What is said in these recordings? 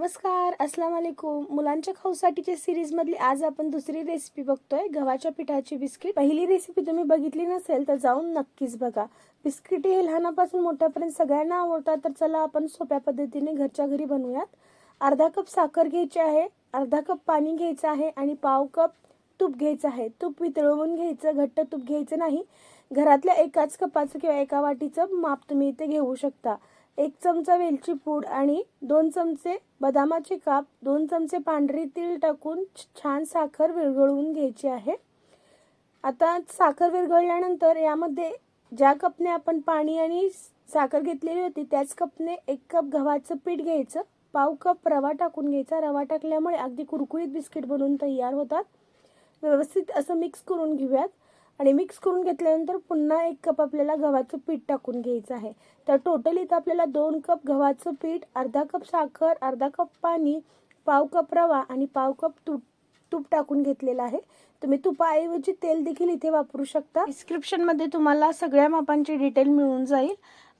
नमस्कार अस्सलाम वालेकुम. मुलांच्या खाऊसाठीच्या सिरीजमधली आज आपण दुसरी रेसिपी बघतोय. गव्हाच्या पिठाची बिस्किट. पहिली रेसिपी तुम्ही बघितली नसेल तर जाऊन नक्कीच बघा. बिस्किट हे लहानापासून मोठ्यापर्यंत सगळ्यांना आवडतात. तर चला आपण सोप्या पद्धतीने घरच्या घरी बनवूयात. अर्धा कप साखर घ्यायची आहे. अर्धा कप पाणी घ्यायचं आहे आणि पाव कप तूप घ्यायचं आहे. तूप वितळवून घ्यायचं घट्ट तूप घ्यायचं नाही. घरातल्या एकाच कपाचं किंवा एका वाटीचं माप तुम्ही इथे घेऊ शकता. एक चमचा वेलची पूड आणि दोन चमचे बदामाचे काप दोन चमचे पांढरे तीळ टाकून छान साखर विरघळवून घ्यायची आहे. आता साखर विरघळल्यानंतर यामध्ये ज्या कपने आपण पाणी आणि साखर घेतलेली होती त्याच कपने एक कप गव्हाचं पीठ घ्यायचं पाव कप रवा टाकून घ्यायचा. रवा टाकल्यामुळे अगदी कुरकुरीत बिस्किट बनवून तयार होतात. व्यवस्थित असं मिक्स करून घेऊयात. आणि मिक्स करून घेतल्यानंतर पुन्हा एक कप आपल्याला गव्हाचं पीठ टाकून घ्यायचं आहे. तर टोटल इथं आपल्याला दोन कप गव्हाचं पीठ अर्धा कप साखर अर्धा कप पाणी पाव कप रवा आणि पाव कप तूप तूप टाकून घेतलेलं आहे. तुम्ही तुपाऐवजी तेल देखील इथे वापरू शकता. डिस्क्रिप्शनमध्ये तुम्हाला सगळ्या मापांची डिटेल मिळून जाईल.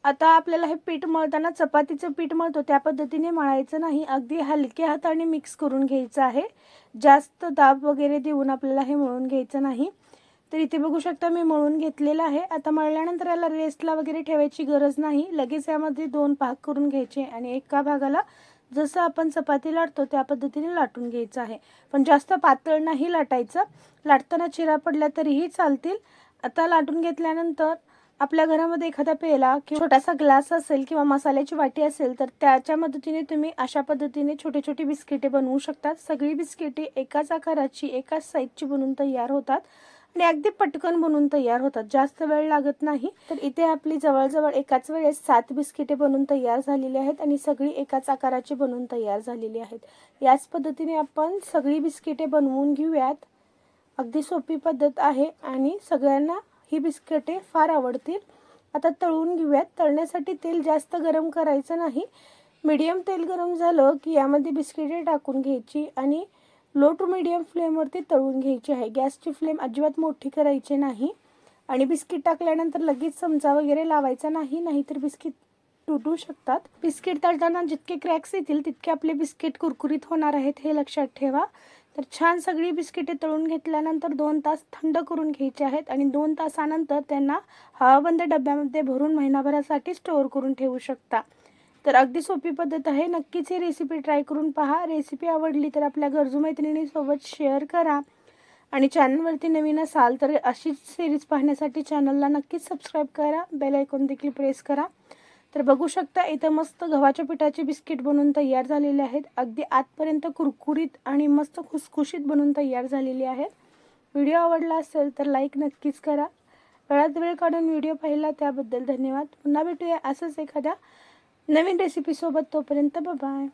आता आपल्याला हे पीठ मळताना चपातीचं पीठ मळतो त्या पद्धतीने मळायचं नाही. अगदी हलक्या हाताने मिक्स करून घ्यायचं आहे. जास्त दाब वगैरे देऊन आपल्याला हे मळून घ्यायचं नाही. तर इथे बघू शकता मी मळून घेतलेलं आहे. आता मळल्यानंतर याला रेस्टला वगैरे ठेवायची गरज नाही. लगेच यामध्ये दोन भाग करून घ्यायचे आणि एका भागाला जसं आपण चपाती लाटतो त्या पद्धतीने लाटून घ्यायचं आहे. पण जास्त पातळ नाही लाटायचं. लाटताना चिरा पडल्या तरीही चालतील. आता लाटून घेतल्यानंतर आपल्या घरामध्ये एखादा पेला किंवा छोटासा ग्लास असेल किंवा मसाल्याची वाटी असेल तर त्याच्या मदतीने तुम्ही अशा पद्धतीने छोटे छोटे बिस्किटे बनवू शकतात. सगळी बिस्किटे एकाच आकाराची एकाच साईजची बनवून तयार होतात. आणि अगदी पटकन बनून तयार होतात. जास्त वेळ लागत नाही तर इथे आपली जवळजवळ एकाच वेळेस सात बिस्किटे बनवून तयार झालेली आहेत आणि सगळी एकाच आकाराची बनवून तयार झालेली आहेत. याच पद्धतीने आपण सगळी बिस्किटे बनवून घेऊयात. अगदी सोपी पद्धत आहे आणि सगळ्यांना ही बिस्किटे फार आवडतील. आता तळून घेऊयात. तळण्यासाठी तेल जास्त गरम करायचं नाही. मीडियम तेल गरम झालं की यामध्ये बिस्किटे टाकून घ्यायची आणि लो टू मीडियम फ्लेमवरती तळून घ्यायची आहे. गॅसची फ्लेम अजिबात मोठी करायची नाही. आणि बिस्किट टाकल्यानंतर लगेच चमचा वगैरे लावायचा नाही नाहीतर बिस्किट तुटू शकतात. बिस्किट तळताना जितके क्रॅक्स येतील तितके आपले बिस्किट कुरकुरीत होणार आहेत हे लक्षात ठेवा. तर छान सगळी बिस्किटे तळून घेतल्यानंतर दोन तास थंड करून घ्यायचे आहेत आणि दोन तासानंतर त्यांना हवाबंद डब्यामध्ये भरून महिनाभरासाठी स्टोअर करून ठेवू शकता. तर अगदी सोपी पद्धत आहे. नक्कीच ही रेसिपी ट्राय करून पहा. रेसिपी आवडली तर आपल्या गरजू मैत्रिणीसोबत शेअर करा. आणि चॅनलवरती नवीन असाल तर अशीच सिरीज पाहण्यासाठी चॅनलला नक्कीच सबस्क्राईब करा. बेल आयकॉन देखील प्रेस करा. तर बघू शकता इथं मस्त गव्हाच्या पिठाचे बिस्किट बनवून तयार झालेले आहेत. अगदी आतपर्यंत कुरकुरीत आणि मस्त खुसखुशीत बनवून तयार झालेले आहेत. व्हिडिओ आवडला असेल तर लाईक नक्कीच करा. वेळात वेळ काढून व्हिडिओ पाहिला त्याबद्दल धन्यवाद. पुन्हा भेटूया असंच एखाद्या नवीन रेसिपीसोबत तोपर्यंत बाय